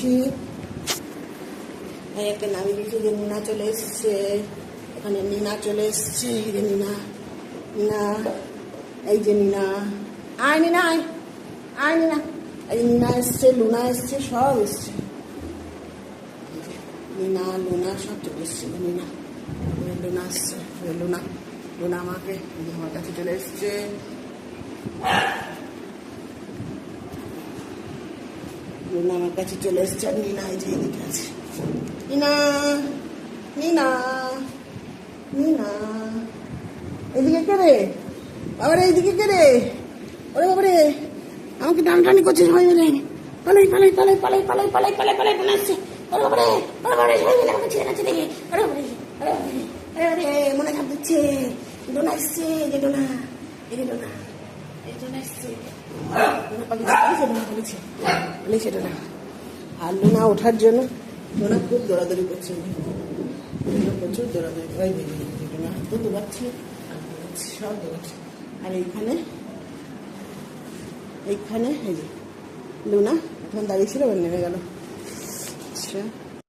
দিয়েছি এই একটা নামিয়ে দিয়েছি যে নিনা চলে এসছে, ওখানে নিনা চলে এসছে, এই যে নিনা নিনা, এই যে নিনা। আয় নিনা, আয় আয় নিনা। এই নিনা এসছে, লুনা এসছে, সব এসছে। লুনা লুনা, সব চলে এসছে যে লুনা এসছে, লুনা লুনা আমাকে আমার কাছে চলে এসছে। লুনা আমার কাছে চলে এসছে আর নিনা এই যে এদিকে আছে। নিনা নিনা নিনা এদিকে কে রে? বাবারে এইদিকে কে রে? ওরে বাবারে, আমাকে টানটানি করছে সবাই মিলে পালাই পালাই পালাই পালাই পালাই পালাই পালাই পালাই পালাই আসছে। ওরে বাবারে ওরে বাবারে, সবাই মিলে আমাকে ছেড়ে যাচ্ছে দেখে। ওরে বাবারে ওরে বাবারে ওরে বাবারে, মনে ঝাপ দিচ্ছে। ডোনা এসছে যে ডোনা, এই ডোনা এই ডোনা এসছে। বলে সেটা না আর লোনা ওঠার জন্য লোনা খুব দৌড়াদৌড়ি করছে প্রচুর দৌড়াদৌড়ি করাই বেরিয়ে লোনা হাতও দৌড়াচ্ছে সব দৌড়াচ্ছে আর এইখানে এইখানে এই লুনা এখন দাঁড়িয়েছিল এবার নেমে গেল আচ্ছা।